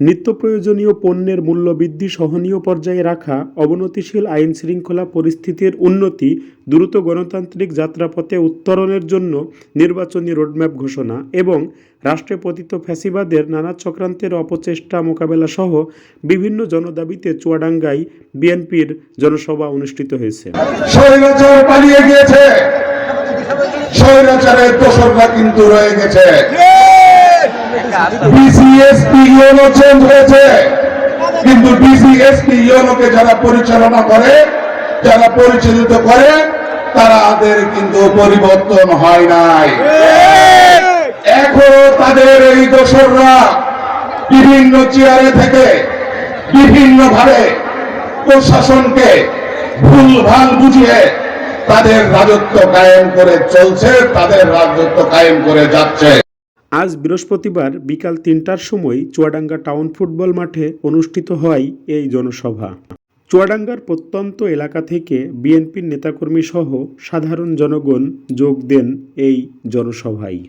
নিত্য প্রয়োজনীয় পণ্যের মূল্যবৃদ্ধি সহনীয় পর্যায়ে রাখা, অবনতিশীল আইন শৃঙ্খলা পরিস্থিতির উন্নতি, দ্রুত গণতান্ত্রিক যাত্রাপথে উত্তরণের জন্য নির্বাচনী রোডম্যাপ ঘোষণা এবং রাষ্ট্রে পতিত ফ্যাসিবাদের নানা চক্রান্তের অপচেষ্টা মোকাবেলা সহ বিভিন্ন জনদাবিতে চুয়াডাঙ্গায় বিএনপির জনসভা অনুষ্ঠিত হয়েছে। পালিয়ে গিয়েছে। কিন্তু রয়ে গেছে। কিন্তু বিসিএসপি ইউনোকে যারা পরিচালনা করে, যারা পরিচালিত করে কিন্তু পরিবর্তন হয় নাই। এখনও তাদের এই বিভিন্ন চেয়ারে থেকে, বিভিন্ন ভাবে প্রশাসনকে ভুল ভালো বুঝিয়ে তাদের রাজত্ব কায়েম করে চলছে, তাদের রাজত্ব কায়েম করে যাচ্ছে। আজ বৃহস্পতিবার বিকাল তিনটার সময় চুয়াডাঙ্গা টাউন ফুটবল মাঠে অনুষ্ঠিত হয় এই জনসভা। চুয়াডাঙ্গার প্রত্যন্ত এলাকা থেকে বিএনপির নেতাকর্মী সহ সাধারণ জনগণ যোগ দেন এই জনসভায়।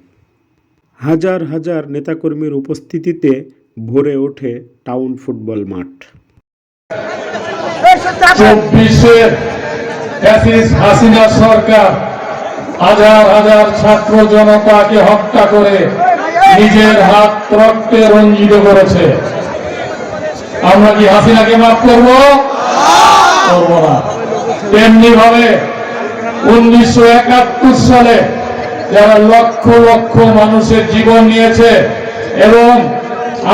হাজার হাজার নেতাকর্মীর উপস্থিতিতে ভরে ওঠে টাউন ফুটবল মাঠ। চব্বিশের হাসিনা সরকার হাজার হাজার ছাত্র জনতাকে হত্যা করে নিজের হাত রক্তে রঞ্জিত করেছে। আমরা কি হাসিনাকে মাফ করব? করব না। তেমনি ভাবে উনিশশো একাত্তর সালে যারা লক্ষ লক্ষ মানুষের জীবন নিয়েছে এবং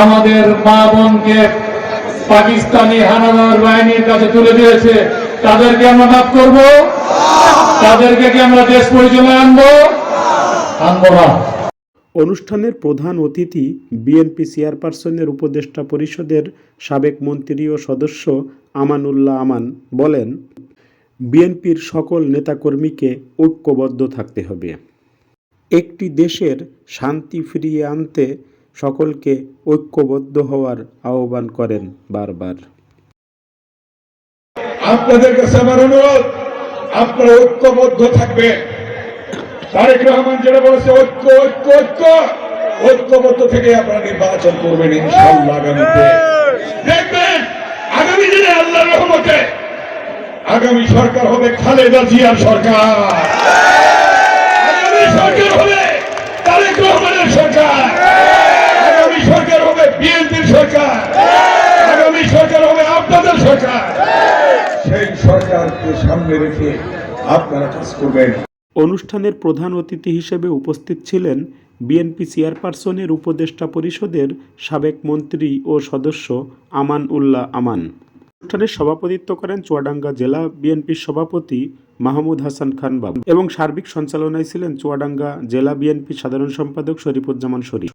আমাদের মা বোনকে পাকিস্তানি হানাদার বাহিনীর কাছে তুলে দিয়েছে, তাদেরকে আমরা মাফ করব? তাদেরকে কি আমরা দেশ পরিচালনায় আনব? আনব না। অনুষ্ঠানের প্রধান অতিথি বিএনপি চেয়ারপারসনের উপদেষ্টা পরিষদের সাবেক মন্ত্রী ও সদস্য আমানুল্লাহ আমান বলেন, বিএনপির সকল নেতাকর্মীকে ঐক্যবদ্ধ থাকতে হবে। একটি দেশের শান্তি ফিরিয়ে আনতে সকলকে ঐক্যবদ্ধ হওয়ার আহ্বান করেন বারবার। আপনাদের কাছে আমার অনুরোধ, আপনারা ঐক্যবদ্ধ থাকবেন। তারেক রহমান যেটা বলেছে, ঐক্য ঐক্য ঐক্য। ঐক্যবদ্ধ থেকে আপনারা নির্বাচন করবেন দেখবেন, আগামী দিনে আল্লাহ রহমতে আগামী সরকার হবে খালেদা জিয়ার সরকার। আগামী সরকার হবে তারেক রহমানের সরকার। আগামী সরকার হবে বিএনপির সরকার। আগামী সরকার হবে আপনাদের সরকার। সেই সরকারকে সামনে রেখে আপনারা কাজ করবেন। অনুষ্ঠানের প্রধান অতিথি হিসেবে উপস্থিত ছিলেন বিএনপি চেয়ারপারসনের উপদেষ্টা পরিষদের সাবেক মন্ত্রী ও সদস্য আমান উল্লাহ আমান। অনুষ্ঠানের সভাপতিত্ব করেন চুয়াডাঙ্গা জেলা বিএনপির সভাপতি মাহমুদ হাসান খান বাবু এবং সার্বিক সঞ্চালনায় ছিলেন চুয়াডাঙ্গা জেলা বিএনপির সাধারণ সম্পাদক শরীফুজ্জামান শরীফ।